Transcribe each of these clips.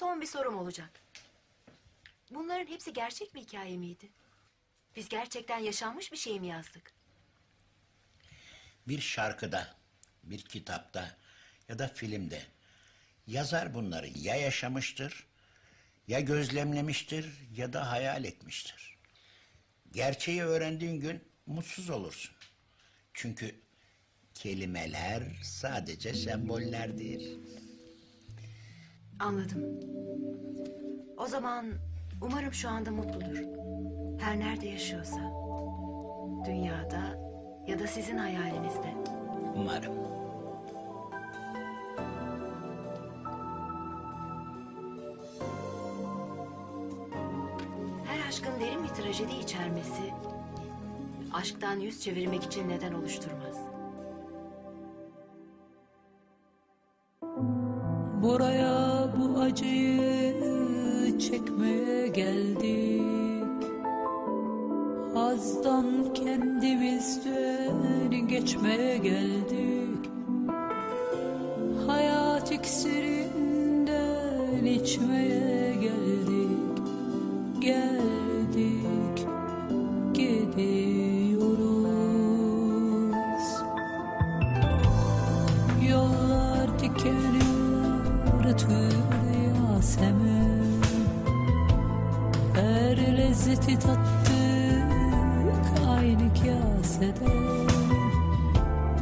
Son bir sorum olacak. Bunların hepsi gerçek bir hikaye miydi? Biz gerçekten yaşanmış bir şey mi yazdık? Bir şarkıda, bir kitapta ya da filmde yazar bunları ya yaşamıştır, ya gözlemlemiştir ya da hayal etmiştir. Gerçeği öğrendiğin gün mutsuz olursun. Çünkü kelimeler sadece sembollerdir. Anladım. O zaman umarım şu anda mutludur. Her nerede yaşıyorsa. Dünyada ya da sizin hayalinizde. Umarım. Her aşkın derin bir trajedi içermesi... ...aşktan yüz çevirmek için neden oluşturmaz. Buraya bu acıyı çekmeye geldik Azdan kendimizden geçmeye geldik. Hayat iksirinden içmeye geldik. Geldik Yasemin. Her lezzeti tattık aynı kasede.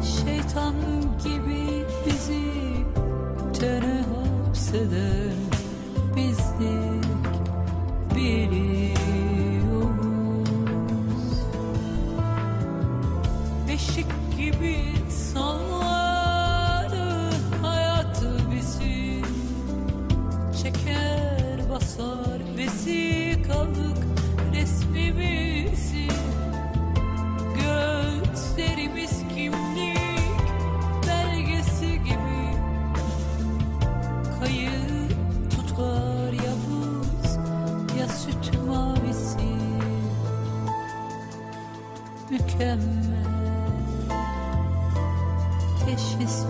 Şeytan gibi bizi tene hapseden Bizdik biliyoruz. Beşik Mükemmel teşhisi